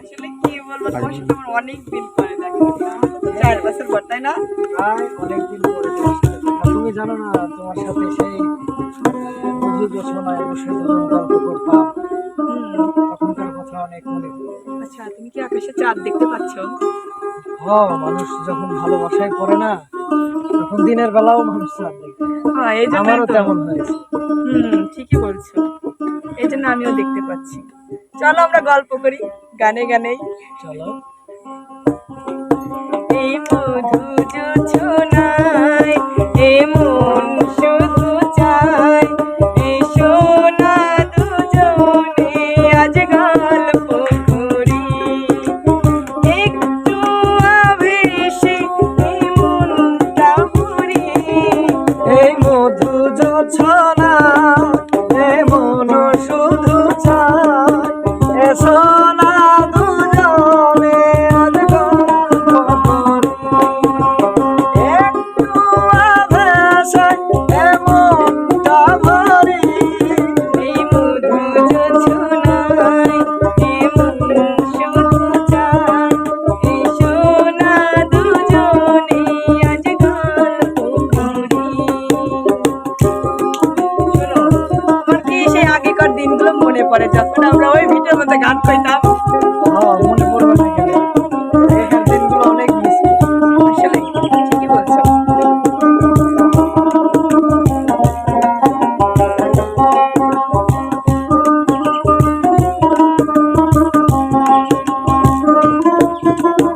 আসলে কি বলব তোমার সাথে আমার অনেক দিন পরে দেখা চার বছর পর তাই না? প্রায় অনেকদিন পরে তোমার সাথে দেখা। তুমি জানো না তোমার সাথে সেই মধু বসে গল্প করতাম তখনকার কথা অনেক মনে আচ্ছা তুমি কি আকাশে চাঁদ দেখতে পাচ্ছ? হ মানুষ যখন ভালোবাসায় পড়ে না তখন দিনের বেলাও মানুষ চাঁদ দেখে। হ্যাঁ এই জন্য আমারও তেমন হয়েছে হুম ঠিকই বলছো। এই জন্য আমিও দেখতে পাচ্ছি। চলো আমরা গল্প করি গানে গানেই। চলো। যোছনা মনে পড়ে যখন আমরা ওই ভিটের মধ্যে গান কইতাম হ্যাঁ, মনে পড়বে না অনেক বলছো। গল্পটা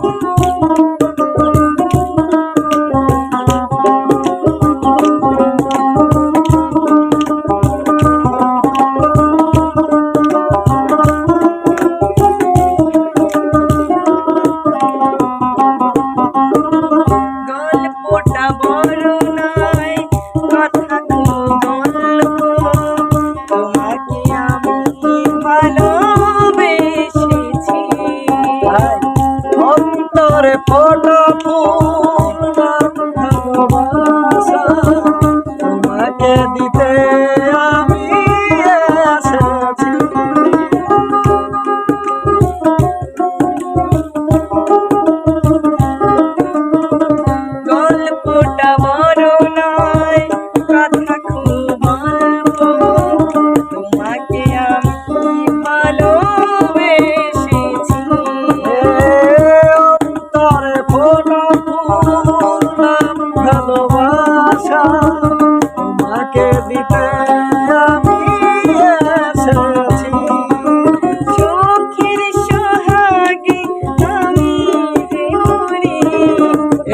today.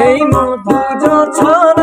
এই মধু যোছনা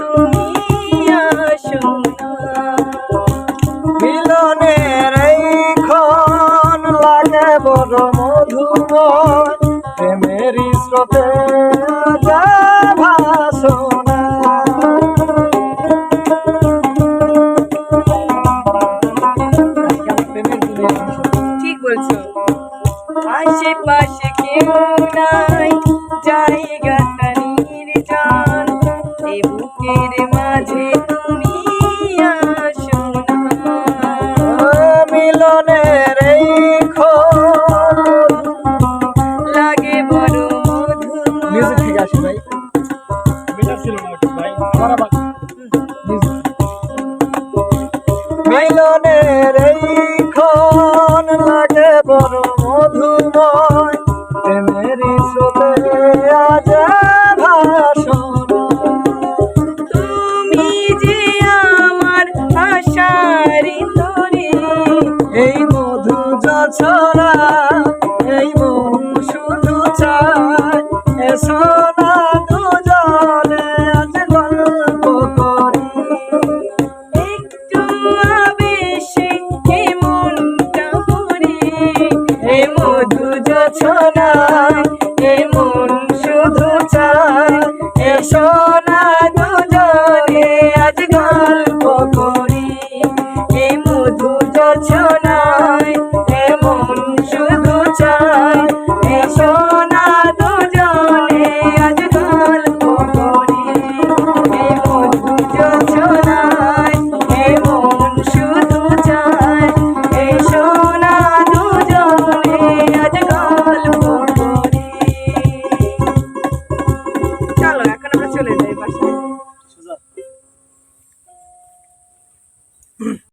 তুমি আসো না। মিলনের এই ক্ষণ লাগে বড় মধুময় প্রেমের স্রোতে যা ভাসনা ঠিক বলছো। আশেপাশে কেউ নাই। যছরা